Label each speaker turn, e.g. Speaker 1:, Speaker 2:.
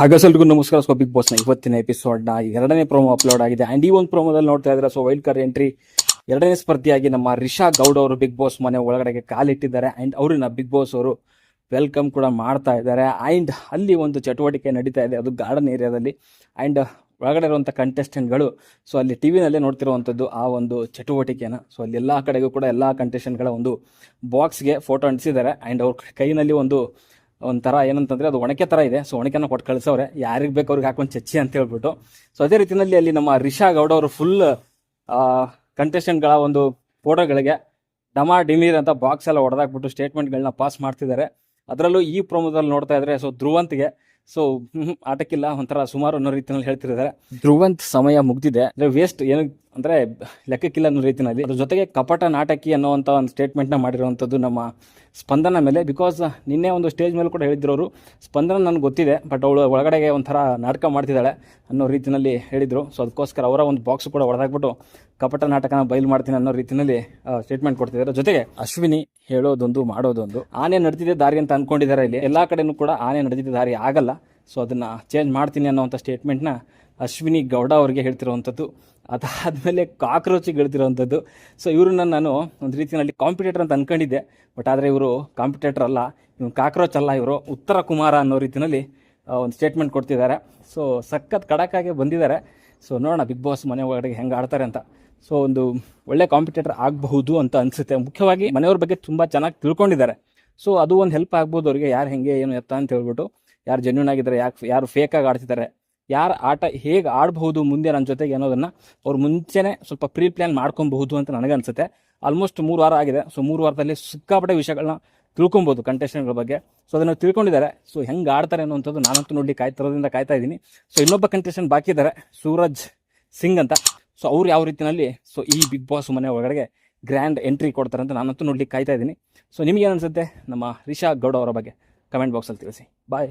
Speaker 1: ಹಾಗಸಲ್ರಿಗೂ ನಮಸ್ಕಾರ. So big ಬಾಸ್ನ ಇವತ್ತಿನ ಎಪಿಸೋಡ್ನ ಎರಡನೇ ಪ್ರೋಮೋ ಅಪ್ಲೋಡ್ ಆಗಿದೆ. ಆ್ಯಂಡ್ ಈ ಒಂದು ಪ್ರೋಮೋದಲ್ಲಿ ನೋಡ್ತಾ ಇದ್ದಾರೆ? ಸೊ ವೈಲ್ಡ್ ಕಾರ್ಡ್ ಎಂಟ್ರಿ ಎರಡನೇ ಸ್ಪರ್ಧಿಯಾಗಿ ನಮ್ಮ ರಿಷಾ ಗೌಡ್ ಅವರು ಬಿಗ್ ಬಾಸ್ ಮನೆ ಒಳಗಡೆಗೆ ಕಾಲಿಟ್ಟಿದ್ದಾರೆ. ಆ್ಯಂಡ್ ಅವ್ರನ್ನ ಬಿಗ್ ಬಾಸ್ ಅವರು ವೆಲ್ಕಮ್ ಕೂಡ ಮಾಡ್ತಾ ಇದ್ದಾರೆ. ಆ್ಯಂಡ್ ಅಲ್ಲಿ ಒಂದು ಚಟುವಟಿಕೆ ನಡೀತಾ ಇದೆ. ಅದು ಗಾರ್ಡನ್ ಏರಿಯಾದಲ್ಲಿ ಆ್ಯಂಡ್ ಒಳಗಡೆ ಇರುವಂಥ ಕಂಟೆಸ್ಟೆಂಟ್ಗಳು ಸೊ ಅಲ್ಲಿ ಟಿ ವಿನಲ್ಲೇ ನೋಡ್ತಿರುವಂಥದ್ದು ಆ ಒಂದು ಚಟುವಟಿಕೆನ. ಸೊ ಅಲ್ಲಿ ಎಲ್ಲ ಕಡೆಗೂ ಕೂಡ ಎಲ್ಲ ಕಂಟೆಸ್ಟೆಂಟ್ಗಳ ಒಂದು ಬಾಕ್ಸ್ಗೆ ಫೋಟೋ ಅಂಟಿಸಿದ್ದಾರೆ. ಆ್ಯಂಡ್ ಅವ್ರ ಕೈನಲ್ಲಿ ಒಂದು ಒಂಥರ ಏನಂತಂದ್ರೆ ಅದು ಒಣಕೆ ಥರ ಇದೆ. ಸೊ ಒಣಕೆನ ಕೊಟ್ಟು ಕಳಿಸೋರೆ ಯಾರಿಗೆ ಬೇಕು ಅವ್ರಿಗೆ ಹಾಕೊಂಡು ಚಚ್ಚಿ ಅಂತ ಹೇಳ್ಬಿಟ್ಟು. ಸೊ ಅದೇ ರೀತಿಯಲ್ಲಿ ಅಲ್ಲಿ ನಮ್ಮ ರಿಷಾ ಗೌಡ ಅವರು ಫುಲ್ ಕಂಟೆಸ್ಟೆಂಟ್ಗಳ ಒಂದು ಫೋಟೋಗಳಿಗೆ ಡಮಾ ಡಿಮೀರ್ ಅಂತ ಬಾಕ್ಸ್ ಎಲ್ಲ ಹೊಡೆದಾಕ್ಬಿಟ್ಟು ಸ್ಟೇಟ್ಮೆಂಟ್ಗಳನ್ನ ಪಾಸ್ ಮಾಡ್ತಿದ್ದಾರೆ. ಅದರಲ್ಲೂ ಈ ಪ್ರೋಮೋದಲ್ಲಿ ನೋಡ್ತಾ ಇದ್ರೆ ಸೊ ಧ್ರುವಂತ್ಗೆ ಸೊ ಆಟಕ್ಕಿಲ್ಲ ಒಂಥರ ಸುಮಾರು ಅನ್ನೋ ರೀತಿಯಲ್ಲಿ ಹೇಳ್ತಿರ್ತಾರೆ. ಧ್ರುವಂತ್ ಸಮಯ ಮುಗ್ದಿದೆ. ಅಂದ್ರೆ ವೇಸ್ಟ್ ಏನು ಅಂದ್ರೆ ಲೆಕ್ಕಕ್ಕಿಲ್ಲ ಅನ್ನೋ ರೀತಿಯಲ್ಲಿ. ಅದ್ರ ಜೊತೆಗೆ ಕಪಟ ನಾಟಕಿ ಅನ್ನೋವಂಥ ಒಂದು ಸ್ಟೇಟ್ಮೆಂಟ್ನ ಮಾಡಿರುವಂಥದ್ದು ನಮ್ಮ ಸ್ಪಂದನ ಮೇಲೆ. ಬಿಕಾಸ್ ನಿನ್ನೆ ಒಂದು ಸ್ಟೇಜ್ ಮೇಲೆ ಕೂಡ ಹೇಳಿದ್ರು ಅವರು ಸ್ಪಂದನ ನನಗೆ ಗೊತ್ತಿದೆ ಬಟ್ ಅವಳು ಒಳಗಡೆಗೆ ಒಂಥರ ನಾಟಕ ಮಾಡ್ತಿದ್ದಾಳೆ ಅನ್ನೋ ರೀತಿಯಲ್ಲಿ ಹೇಳಿದ್ರು. ಸೊ ಅದಕ್ಕೋಸ್ಕರ ಅವರ ಒಂದು ಬಾಕ್ಸ್ ಕೂಡ ಹೊಡೆದಾಕ್ಬಿಟ್ಟು ಕಪಟ ನಾಟಕನ ಬಯಲು ಮಾಡ್ತೀನಿ ಅನ್ನೋ ರೀತಿಯಲ್ಲಿ ಸ್ಟೇಟ್ಮೆಂಟ್ ಕೊಡ್ತಿದ್ದಾರೆ. ಜೊತೆಗೆ ಅಶ್ವಿನಿ ಹೇಳೋದೊಂದು, ಮಾಡೋದೊಂದು. ಆನೆ ನಡೆದಿದೆ ದಾರಿ ಅಂತ ಅಂದ್ಕೊಂಡಿದ್ದಾರೆ ಇಲ್ಲಿ. ಎಲ್ಲಾ ಕಡೆನೂ ಕೂಡ ಆನೆ ನಡೆದಿದ್ದ ದಾರಿ ಆಗಲ್ಲ. ಸೊ ಅದನ್ನ ಚೇಂಜ್ ಮಾಡ್ತೀನಿ ಅನ್ನೋವಂಥ ಸ್ಟೇಟ್ಮೆಂಟ್ನ ಅಶ್ವಿನಿ ಗೌಡ ಅವರಿಗೆ ಹೇಳ್ತಿರುವಂಥದ್ದು. ಅದಾದಮೇಲೆ ಕಾಕ್ರೋಚಿಗೆ ಗೆಳ್ತಿರುವಂಥದ್ದು ಸೊ ಇವ್ರನ್ನ ನಾನು ಒಂದು ರೀತಿಯಲ್ಲಿ ಕಾಂಪಿಟೇಟರ್ ಅಂತ ಅನ್ಕೊಂಡಿದ್ದೆ. ಬಟ್ ಆದರೆ ಇವರು ಕಾಂಪಿಟೇಟರ್ ಅಲ್ಲ. ಇವ್ನು ಕಾಕ್ರೋಚ್ ಅಲ್ಲ. ಇವರು ಉತ್ತರ ಕುಮಾರ ಅನ್ನೋ ರೀತಿಯಲ್ಲಿ ಒಂದು ಸ್ಟೇಟ್ಮೆಂಟ್ ಕೊಡ್ತಿದ್ದಾರೆ. ಸೊ ಸಖತ್ ಕಡಕಾಗೆ ಬಂದಿದ್ದಾರೆ. ಸೊ ನೋಡೋಣ, ಬಿಗ್ ಬಾಸ್ ಮನೆ ಒಳಗಡೆ ಹೆಂಗೆ ಆಡ್ತಾರೆ ಅಂತ. ಸೊ ಒಂದು ಒಳ್ಳೆ ಕಾಂಪಿಟೇಟರ್ ಆಗಬಹುದು ಅಂತ ಅನಿಸುತ್ತೆ. ಮುಖ್ಯವಾಗಿ ಮನೆಯವ್ರ ಬಗ್ಗೆ ತುಂಬ ಚೆನ್ನಾಗಿ ತಿಳ್ಕೊಂಡಿದ್ದಾರೆ. ಸೊ ಅದು ಒಂದು ಹೆಲ್ಪ್ ಆಗ್ಬೋದು ಅವರಿಗೆ. ಯಾರು ಹೆಂಗೆ ಏನು ಎತ್ತ ಅಂತ ಹೇಳ್ಬಿಟ್ಟು, ಯಾರು ಜೆನ್ಯೂನ್ ಆಗಿದ್ದಾರೆ, ಯಾಕೆ ಯಾರು ಫೇಕಾಗಿ ಆಡ್ತಿದ್ದಾರೆ, ಯಾರು ಆಟ ಹೇಗೆ ಆಡಬಹುದು ಮುಂದೆ ನನ್ನ ಜೊತೆಗೆ ಅನ್ನೋದನ್ನು ಅವ್ರು ಮುಂಚೆನೇ ಸ್ವಲ್ಪ ಪ್ರೀ ಪ್ಲ್ಯಾನ್ ಮಾಡ್ಕೊಬಹುದು ಅಂತ ನನಗೆ ಅನಿಸುತ್ತೆ. ಆಲ್ಮೋಸ್ಟ್ ಮೂರು ವಾರ ಆಗಿದೆ. ಸೊ ಮೂರು ವಾರದಲ್ಲಿ ಸಿಕ್ಕಾಪಟ್ಟೆ ವಿಷಯಗಳನ್ನ ತಿಳ್ಕೊಬೋದು ಕಂಟೆಸ್ಟೆಂಟ್ಗಳ ಬಗ್ಗೆ. ಸೊ ಅದನ್ನು ತಿಳ್ಕೊಂಡಿದ್ದಾರೆ. ಸೊ ಹೆಂಗೆ ಆಡ್ತಾರೆ ಅನ್ನೋಂಥದ್ದು ನಾನಂತೂ ನೋಡಿ ಕಾಯ್ತಿರೋದ್ರಿಂದ ಕಾಯ್ತಾ ಇದ್ದೀನಿ. ಸೊ ಇನ್ನೊಬ್ಬ ಕಂಟೆಸ್ಟೆಂಟ್ ಬಾಕಿ ಇದ್ದಾರೆ. ಸೂರಜ್ ಸಿಂಗ್ ಅಂತ. ಸೊ ಅವ್ರು ಯಾವ ರೀತಿಯಲ್ಲಿ ಸೊ ಈ ಬಿಗ್ ಬಾಸ್ ಮನೆ ಒಳಗಡೆ ಗ್ರ್ಯಾಂಡ್ ಎಂಟ್ರಿ ಕೊಡ್ತಾರೆ ಅಂತ ನಾನಂತೂ ನೋಡ್ಲಿಕ್ಕೆ ಕಾಯ್ತಾ ಇದ್ದೀನಿ. ಸೊ ನಿಮಗೇನು ಅನಿಸುತ್ತೆ? ನಮ್ಮ ರಿಷಾ ಗೌಡ ಅವರ ಬಗ್ಗೆ ಕಮೆಂಟ್ ಬಾಕ್ಸಲ್ಲಿ ತಿಳಿಸಿ. ಬಾಯ್